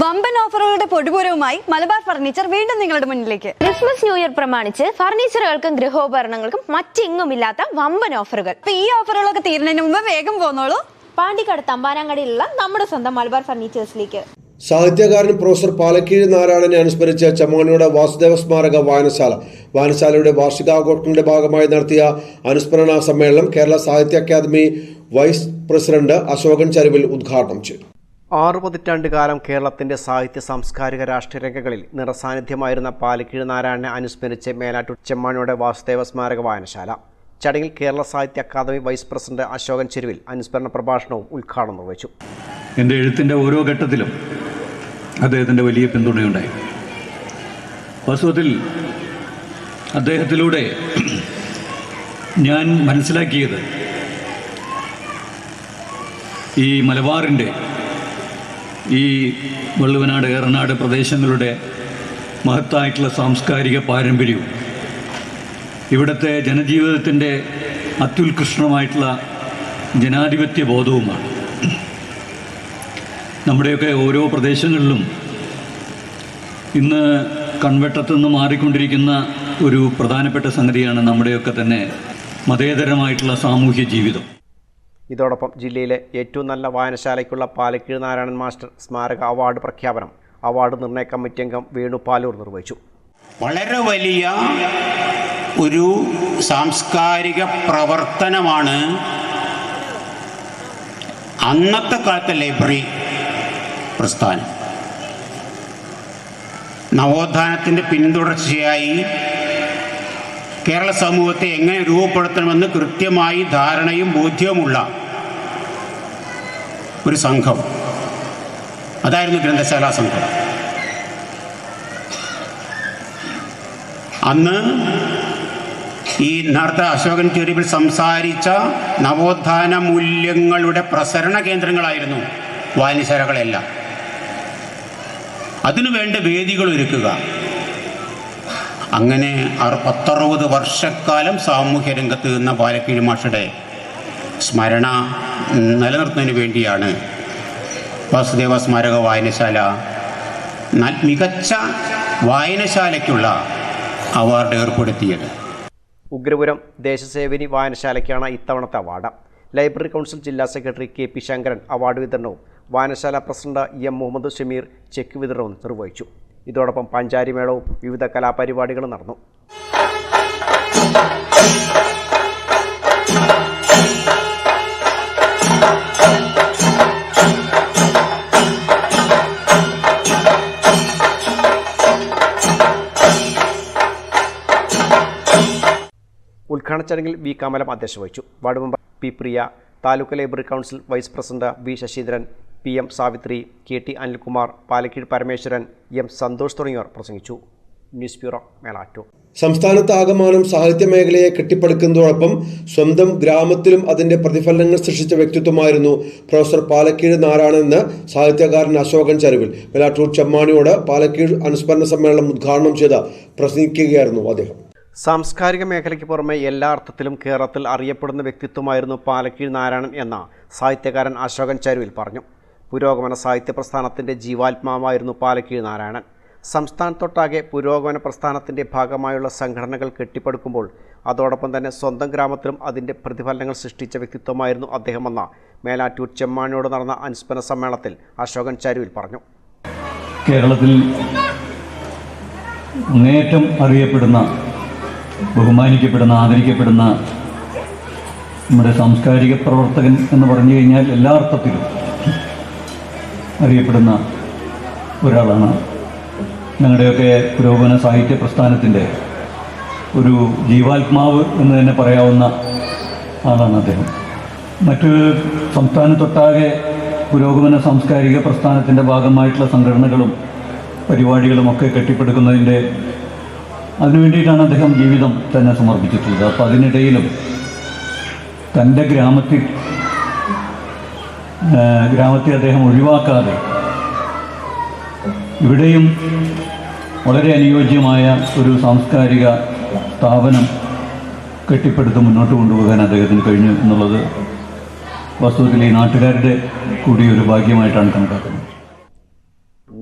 വമ്പൻ ഓഫറുകളുടെ പൊടിപൂരവുമായി മലബാർ ഫർണിച്ചർ വീണ്ടും നിങ്ങളുടെ മുന്നിലേക്ക്. ക്രിസ്മസ് ന്യൂ ഇയർ പ്രമാണിച്ച് ഫർണിച്ചറുകൾക്കും ഗൃഹോപകരണങ്ങൾക്കും മറ്റെങ്ങുമില്ലാത്ത വമ്പൻ ഓഫറുകൾ. അപ്പൊ ഈ ഓഫറുകളൊക്കെ തീരുന്നതിന് മുമ്പ് വേഗം പോന്നോളൂ. പാണ്ടിക്കാട് തമ്പാനാങ്കടിയിലുള്ള നമ്മുടെ സ്വന്തം മലബാർ ഫർണിച്ചേഴ്സിലേക്ക്. സാഹിത്യകാരൻ പ്രൊഫസർ പാലക്കീഴ് നാരായണനെ അനുസ്മരിച്ച ചമ്മാണിയുടെ വാസുദേവ സ്മാരക വായനശാല. വായനശാലയുടെ വാർഷികാഘോഷങ്ങളുടെ ഭാഗമായി നടത്തിയ അനുസ്മരണ സമ്മേളനം കേരള സാഹിത്യ അക്കാദമി വൈസ് പ്രസിഡന്റ് അശോകൻ ചരുവിൽ ഉദ്ഘാടനം ചെയ്തു. ആറു പതിറ്റാണ്ട് കാലം കേരളത്തിന്റെ സാഹിത്യ സാംസ്കാരിക രാഷ്ട്രീയ രംഗങ്ങളിൽ നിറസാന്നിധ്യമായിരുന്ന പാലക്കീഴ് നാരായണനെ അനുസ്മരിച്ച് മേലാറ്റൂർ ചെമ്മാണിയുടെ വാസുദേവ സ്മാരക വായനശാല. ചടങ്ങിൽ കേരള സാഹിത്യ അക്കാദമി വൈസ് പ്രസിഡന്റ് അശോകൻ ചെരുവിൽ അനുസ്മരണ പ്രഭാഷണവും ഉദ്ഘാടനം നിർവഹിച്ചു. എന്റെ എഴുത്തിന്റെ ഓരോ ഘട്ടത്തിലും അദ്ദേഹത്തിന്റെ വലിയ പിന്തുണയുണ്ടായി. വാസ്തവത്തിൽ അദ്ദേഹത്തിലൂടെ ഞാൻ മനസ്സിലാക്കിയത് ഈ മലബാറിന്റെ ഈ വള്ളുവനാട് ഏറനാട് പ്രദേശങ്ങളുടെ മഹത്തായിട്ടുള്ള സാംസ്കാരിക പാരമ്പര്യവും ഇവിടുത്തെ ജനജീവിതത്തിന്റെ അത്യുത്കൃഷ്ടമായിട്ടുള്ള ജനാധിപത്യ ബോധവുമാണ്. നമ്മുടെയൊക്കെ ഓരോ പ്രദേശങ്ങളിലും ഇന്ന് കൺവെട്ടത്തു നിന്ന് മാറിക്കൊണ്ടിരിക്കുന്ന ഒരു പ്രധാനപ്പെട്ട സംഗതിയാണ് നമ്മുടെയൊക്കെ തന്നെ മതേതരമായിട്ടുള്ള സാമൂഹ്യ ജീവിതം. ഇതോടൊപ്പം ജില്ലയിലെ ഏറ്റവും നല്ല വായനശാലയ്ക്കുള്ള പാലക്കീഴ് നാരായണൻ മാസ്റ്റർ സ്മാരക അവാർഡ് പ്രഖ്യാപനം അവാർഡ് നിർണയ കമ്മിറ്റി അംഗം വേണു പാലൂർ നിർവഹിച്ചു. വളരെ വലിയ ഒരു സാംസ്കാരിക പ്രവർത്തനമാണ് അന്നത്തെ കാലത്തെ ലൈബ്രറി പ്രസ്ഥാനം. നവോത്ഥാനത്തിന്റെ പിന്തുടർച്ചയായി കേരള സമൂഹത്തെ എങ്ങനെ രൂപപ്പെടുത്തണമെന്ന് കൃത്യമായി ധാരണയും ബോധ്യവുമുള്ള ഒരു സംഘം. അതായിരുന്നു ഗ്രന്ഥശാല സംഘം. അന്ന് ഈ നേരത്തെ അശോകൻ ചെരുവിൽ സംസാരിച്ച നവോത്ഥാന മൂല്യങ്ങളുടെ പ്രസരണ കേന്ദ്രങ്ങളായിരുന്നു വായനശാലകളെല്ലാം. അതിനുവേണ്ട വേദികൾ ഒരുക്കുക. അങ്ങനെ പത്തറുപത് വർഷക്കാലം സാമൂഹ്യ രംഗത്ത് നിന്ന പാലക്കീഴ് മാഷയുടെ സ്മരണ നിലനിർത്തുന്നതിന് വേണ്ടിയാണ് വാസുദേവ സ്മാരക വായനശാല മികച്ച വായനശാലയ്ക്കുള്ള അവാർഡ് ഏർപ്പെടുത്തിയത്. ഉഗ്രപുരം ദേശസേവിനി വായനശാലയ്ക്കാണ് ഇത്തവണത്തെ അവാർഡ്. ലൈബ്രറി കൗൺസിൽ ജില്ലാ secretary K P Sankaran award വിതരണവും വായനശാല president M Muhammad Shameer cheque വിതരണവും നിർവഹിച്ചു. ഇതോടൊപ്പം പഞ്ചാരിമേളവും വിവിധ കലാപരിപാടികളും നടന്നു. ഉദ്ഘാടന ചടങ്ങിൽ വി കമലം അധ്യക്ഷ വഹിച്ചു. Ward member P Priya taluk library council vice president B Sasindran P M Savithri K T Anilkumar Palakkeezh Parameswaran M Santhosh തുടങ്ങിയവർ പ്രസംഗിച്ചു. ന്യൂസ് ബ്യൂറോ മേളാറ്റൂർ സംസ്ഥാനത്ത് ആകമാനം സാഹിത്യ മേഖലയെ കെട്ടിപ്പടുക്കുന്നതോടൊപ്പം സ്വന്തം ഗ്രാമത്തിലും അതിന്റെ പ്രതിഫലനങ്ങൾ സൃഷ്ടിച്ച വ്യക്തിത്വമായിരുന്നു പ്രൊഫസർ പാലക്കീഴ് നാരായണെന്ന് സാഹിത്യകാരൻ അശോകൻ ചരുവിൽ വെലാട്ടൂർ ചെമ്മാണിയോട് പാലക്കീഴ് അനുസ്മരണ സമ്മേളനം ഉദ്ഘാടനം ചെയ്ത് പ്രസംഗിക്കുകയായിരുന്നു അദ്ദേഹം. സാംസ്കാരിക മേഖലയ്ക്ക് പുറമെ എല്ലാ അർത്ഥത്തിലും കേരളത്തിൽ അറിയപ്പെടുന്ന വ്യക്തിത്വമായിരുന്നു പാലക്കീഴ് നാരായണൻ എന്ന സാഹിത്യകാരൻ അശോകൻ ചരുവിൽ പറഞ്ഞു. പുരോഗമന സാഹിത്യ പ്രസ്ഥാനത്തിന്റെ ജീവാത്മാവായിരുന്നു പാലക്കീഴ് നാരായണൻ. സംസ്ഥാനത്തൊട്ടാകെ പുരോഗമന പ്രസ്ഥാനത്തിന്റെ ഭാഗമായുള്ള സംഘടനകൾ കെട്ടിപ്പടുക്കുമ്പോൾ അതോടൊപ്പം തന്നെ സ്വന്തം ഗ്രാമത്തിലും അതിന്റെ പ്രതിഫലനങ്ങൾ സൃഷ്ടിച്ച വ്യക്തിത്വമായിരുന്നു അദ്ദേഹമെന്ന മേലാറ്റൂർ ചെമ്മാണിയോട് നടന്ന അനുസ്മരണ സമ്മേളനത്തിൽ അശോകൻ ചരുവിൽ പറഞ്ഞു. കേരളത്തിൽ അങ്ങേയറ്റം അറിയപ്പെടുന്ന ബഹുമാനിക്കപ്പെടുന്ന ആദരിക്കപ്പെടുന്ന നമ്മുടെ സാംസ്കാരിക പ്രവർത്തകൻ എന്ന് പറഞ്ഞു കഴിഞ്ഞാൽ എല്ലാ അർത്ഥത്തിലും അറിയപ്പെടുന്ന ഒരാളാണ്. ഞങ്ങളുടെയൊക്കെ പുരോഗമന സാഹിത്യ പ്രസ്ഥാനത്തിന്റെ ഒരു ജീവാത്മാവ് എന്ന് തന്നെ പറയാവുന്ന ആളാണ് അദ്ദേഹം. മറ്റ് സംസ്ഥാനത്തൊട്ടാകെ പുരോഗമന സാംസ്കാരിക പ്രസ്ഥാനത്തിന്റെ ഭാഗമായിട്ടുള്ള സംഘടനകളും പരിപാടികളും ഒക്കെ കെട്ടിപ്പടുക്കുന്നതിന്റെ അതിനു വേണ്ടിയിട്ടാണ് അദ്ദേഹം ജീവിതം തന്നെ സമർപ്പിച്ചിട്ടുള്ളത്. അപ്പോൾ അതിനിടയിലും തന്റെ ഗ്രാമത്തിൽ ഗ്രാമത്തെ അദ്ദേഹം ഒഴിവാക്കാതെ ഇവിടെയും വളരെ അനുയോജ്യമായ ഒരു സാംസ്കാരിക സ്ഥാപനം കെട്ടിപ്പടുത്ത് മുന്നോട്ട് കൊണ്ടുപോകാൻ അദ്ദേഹത്തിന് കഴിഞ്ഞു എന്നുള്ളത് വാസ്തവത്തിൽ ഈ നാട്ടുകാരുടെ കൂടി ഒരു ഭാഗ്യമായിട്ടാണ് കണക്കാക്കുന്നത്.